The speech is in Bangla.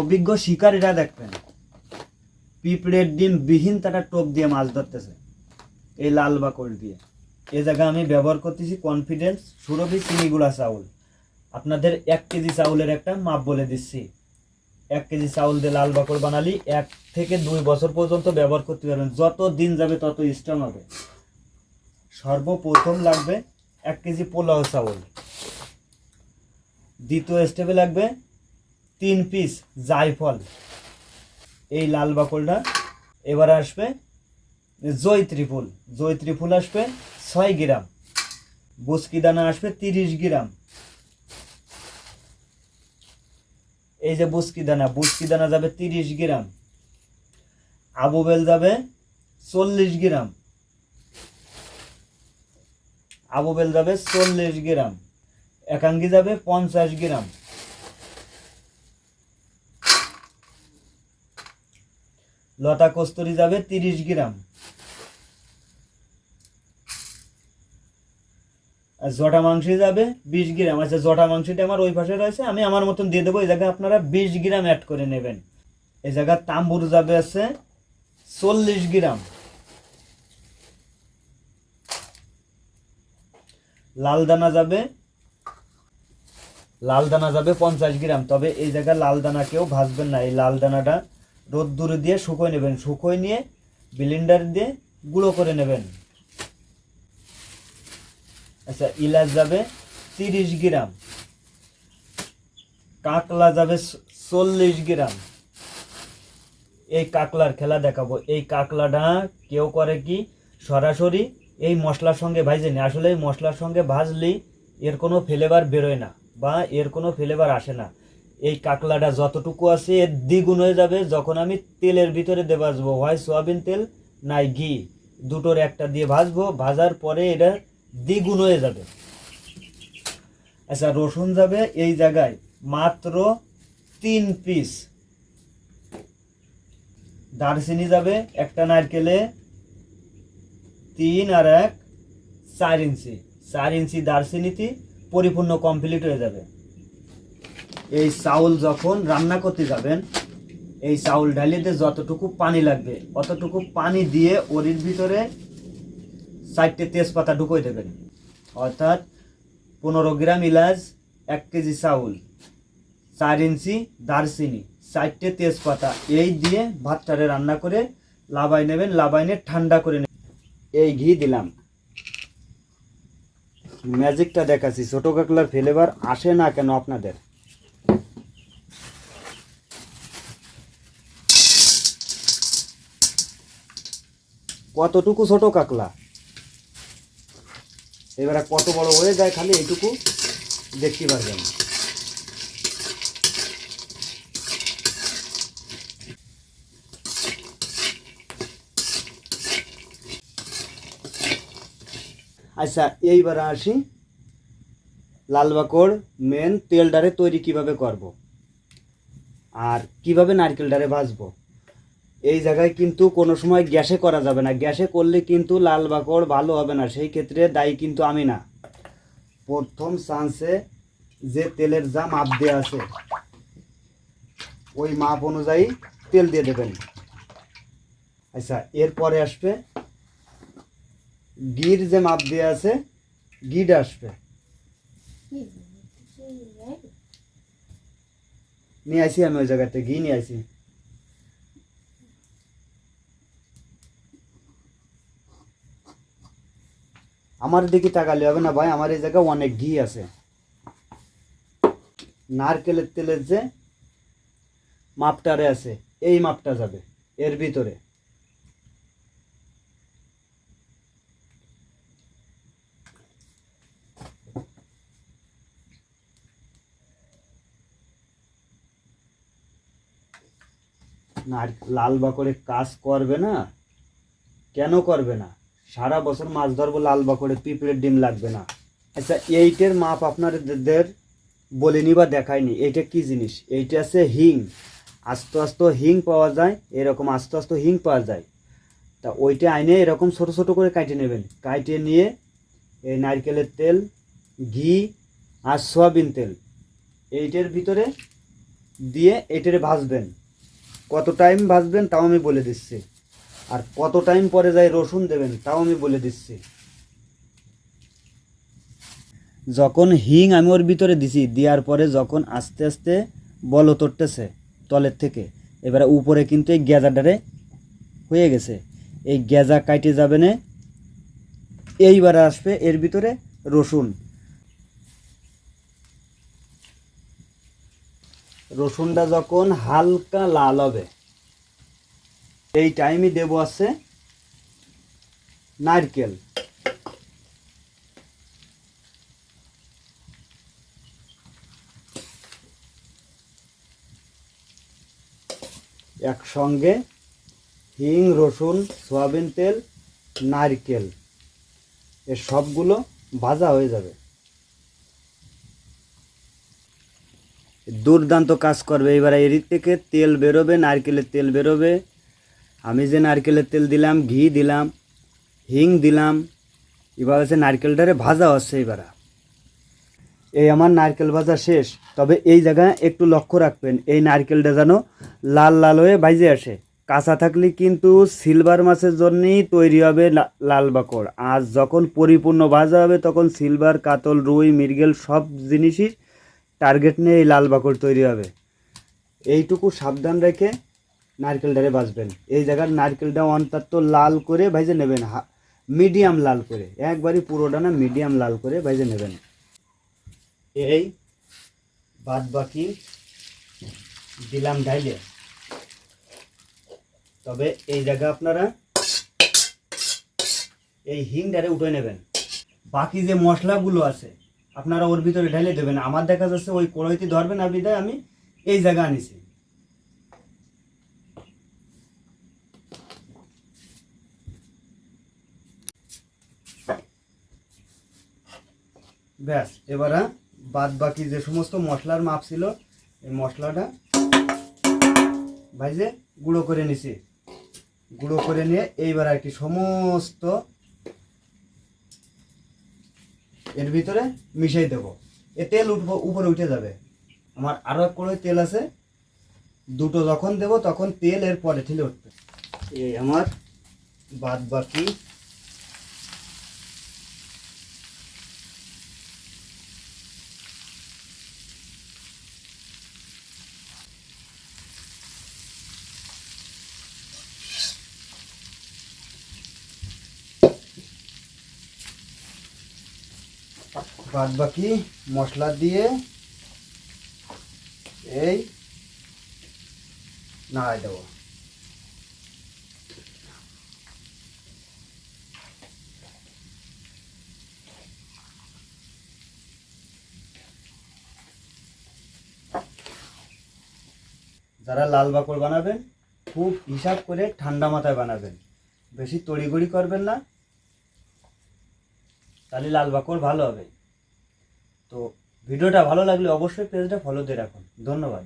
অভিজ্ঞ শিকারীরা দেখবেন। পিঁপড়ের ডিম বিহীন তারা টোপ দিয়ে মাছ ধরতেছে, এই লাল বাকল দিয়ে। এ জায়গায় আমি ব্যবহার করতেছি কনফিডেন্স সুরভি চিনিগুলা চাউল। আপনাদের এক কেজি চাউলের একটা মাপ বলে দিচ্ছি। এক কেজি চাউল দিয়ে লাল বাকল বানালি, এক থেকে দুই বছর পর্যন্ত ব্যবহার করতে পারবেন। যত দিন যাবে তত স্ট্রং হবে। সর্বপ্রথম লাগবে এক কেজি পোলাও চাউল। দ্বিতীয় স্টেপে লাগবে তিন পিস জায়ফল। এই লাল বাকলটা এবার আসবে জয়ত্রী ফুল। জয়ত্রী ফুল আসবে ছয় গ্রাম। বুসকি দানা আসবে তিরিশ গ্রাম। এই যে বুসকি দানা বুসকি দানা যাবে তিরিশ গ্রাম। আবু বেল যাবে চল্লিশ গ্রাম। আবু বেল যাবে চল্লিশ গ্রাম। একাঙ্গি যাবে পঞ্চাশ গ্রাম। লতা কস্তুরি যাবে তিরিশ গ্রাম। আর জটা মাংসে যাবে বিশ গ্রাম। আচ্ছা জটা মাংসটা আমার ওই পাশে রয়েছে, আমি আমার মতন দিয়ে দেবো। এই জায়গায় আপনারা বিশ গ্রাম অ্যাড করে নেবেন। এই জায়গায় তাম্বুর যাবে আছে চল্লিশ গ্রাম। লাল দানা যাবে লাল দানা যাবে পঞ্চাশ গ্রাম। তবে এই জায়গায় লাল দানা কেউ ভাজবেন না। এই লাল দানাটা রোদ্দুরে দিয়ে শুকোয় নেবেন। শুকোয় নিয়ে ব্লেন্ডার দিয়ে গুঁড়ো করে নেবেন। আচ্ছা ইলাচ যাবে তিরিশ গ্রাম। কাকলা যাবে চল্লিশ গ্রাম। এই কাকলার খেলা দেখাবো। এই কাকলাটা কেউ করে কি? সরাসরি এই মশলার সঙ্গে ভাজে না। আসলে এই মশলার সঙ্গে ভাজলেই এর কোনো ফ্লেভার বেরোয় না বা এর কোনো ফ্লেভার আসে না। এই কাকলাটা যতটুকু আছে, এর দ্বিগুণ হয়ে যাবে যখন আমি তেলের ভিতরে দিয়ে ভাজবো। হয় সোয়াবিন তেল, নাই ঘি। দুটোর একটা দিয়ে ভাজবো, ভাজার পরে এটা দ্বিগুণ হয়ে যাবে। আচ্ছা রসুন যাবে এই জায়গায় মাত্র তিন পিস দারচিনি যাবে একটা নারকেলে তিন আর এক চার ইঞ্চি। চার ইঞ্চি দারচিনিতে পরিপূর্ণ কমপ্লিট হয়ে যাবে। এই চাউল যখন রান্না করতে যাবেন, এই চাউল ডালিতে যতটুকু পানি লাগবে, অতটুকু পানি দিয়ে ওরির ভিতরে চারটে তেজপাতা ঢুকোই দেবেন। অর্থাৎ পনেরো গ্রাম ইলাচ এক কেজি চাউল, চার ইঞ্চি দারচিনি, চারটে তেজপাতা, এই দিয়ে ভাতটারে রান্না করে লাবাই নেবেন লাবাই নিয়ে ঠান্ডা করে নেবেন। এই ঘি দিলাম। ম্যাজিকটা দেখাচ্ছি ছোটো কাকলার ফ্লেভার আসে না কেন আপনাদের? কতটুকু ছোট কাকলা? এবারে কত বড় হয়ে যায় খালি এইটুকু দেখতে পারবেন। আচ্ছা এইবারে আসি লাল বাকড় মেন তেলডারে তৈরি কীভাবে করব? আর কীভাবে নারকেল ডারে ভাজবো? এই জায়গায় কিন্তু কোনো সময় গ্যাসে করা যাবে না। গ্যাসে করলে কিন্তু লাল বাকড় ভালো হবে না। সেই ক্ষেত্রে দায়ী কিন্তু আমি না। প্রথম চান্সে যে তেলের যা মাপ দেওয়া আছে, ওই মাপ অনুযায়ী তেল দিয়ে দেবেন। আচ্ছা এরপরে আসবে, গির যে মাপ দেওয়া আছে গিড আসবে। নিয়ে আসি আমি ওই জায়গাতে ঘি নিয়ে আসি আমার দিকে তাকালে হবে না ভাই, আমার এই জায়গায় অনেক ঘি আছে। নারকেলের তেলের যে মাপটারে আছে, এই মাপটা যাবে, এর ভিতরে। লাল বাকড়ে কাজ করবে না, কেন করবে না? সারা বছর মাছ ধরবো লাল বাকড়ে পিঁপড়ের ডিম লাগবে না। আচ্ছা এইটের মাপ আপনাদের বলিনি বা দেখায়নি। এইটা কি জিনিস? এইটা আছে হিং। আস্তে আস্তে হিং পাওয়া যায়, এরকম আস্তে আস্তে হিং পাওয়া যায়। তা ওইটা আইনে এরকম ছোট ছোট করে কাটে নেবেন। কাটে নিয়ে এই নারকেলের তেল, ঘি আর সয়াবিন তেল এইটার ভিতরে দিয়ে এটারে ভাজবেন। কত টাইম ভাজবেন তাও আমি বলে দিচ্ছি। আর কত টাইম পরে যাই রসুন দেবেন, তাও আমি বলে দিচ্ছি। যখন হিং আমি ওর ভিতরে দিছি, দেওয়ার পরে যখন আস্তে আস্তে বল তরতেছে তলের থেকে, এবারে উপরে কিন্তু এই গ্যাজাটারে হয়ে গেছে। এই গ্যাজা কাটে যাবে না, এইবার আসবে এর ভিতরে রসুন। রসুনটা যখন হালকা লাল হবে এই টাইমই দেব আছে নারকেল। একসঙ্গে হিং, রসুন, সয়াবিন তেল, নারকেল, এ সবগুলো ভাজা হয়ে যাবে। দুর্দান্ত কাজ করবে। এবার এর থেকে তেল বেরোবে, নারকেলের তেল বেরোবে। আমি যে নারকেলের তেল দিলাম, ঘি দিলাম, হিং দিলাম, এবার হচ্ছে নারকেলটারে ভাজা হচ্ছে এবার। এই আমার নারকেল ভাজা শেষ, তবে এই জায়গায় একটু লক্ষ্য রাখবেন, এই নারকেলটা যেন লাল লাল হয়ে ভাজে আসে। কাঁচা থাকলে কিন্তু সিলভার মাছের জন্যেই তৈরি হবে লাল বাকড় আর যখন পরিপূর্ণ ভাজা হবে, তখন সিলভার, কাতল, রুই, মৃগেল সব জিনিসই টার্গেট নিয়ে এই লাল বাকড় তৈরি হবে। এইটুকু সাবধান রেখে নারকেলটারে ভাজবেন। এই জায়গার নারকেলটা অন্তত লাল করে ভাজে নেবেন। মিডিয়াম লাল করে। একবারই পুরোটা না, মিডিয়াম লাল করে ভাজে নেবেন। এই বাদ বাকি দিলাম ঢাইলে তবে এই জায়গা আপনারা এই হিংটারে উঠে নেবেন। বাকি যে মশলাগুলো আছে, আপনারা ওর ভিতরে ঢেলে দেবেন। আমার দেখা যাচ্ছে ওই কড়াইতে ধরবেন বিদায় আমি এই জায়গা আনিছি। ব্যাস, এবারে বাদ বাকি যে সমস্ত মশলার মাপ ছিল, এই মশলাটা ভাইজে গুঁড়ো করে নিছি। গুঁড়ো করে নিয়ে এইবার আর কি সমস্ত এর ভিতরে মিশাই দেবো। এ তেল উঠবো উপরে উঠে যাবে। আমার আরও এক করে তেল আছে। দুটো যখন দেবো তখন তেল এর পরে ঠেলে উঠবে। এই আমার বাদ বাকি বাদ বাকি মশলা দিয়ে এই নাড়াই দেবো। যারা লাল বাকড় বানাবেন, খুব হিসাব করে ঠান্ডা মাথায় বানাবেন। বেশি তড়িগড়ি করবেন না। তাহলে লাল বাকর ভালো হবে। তো ভিডিওটা ভালো লাগলে অবশ্যই পেজটা ফলো দিয়ে রাখুন। ধন্যবাদ।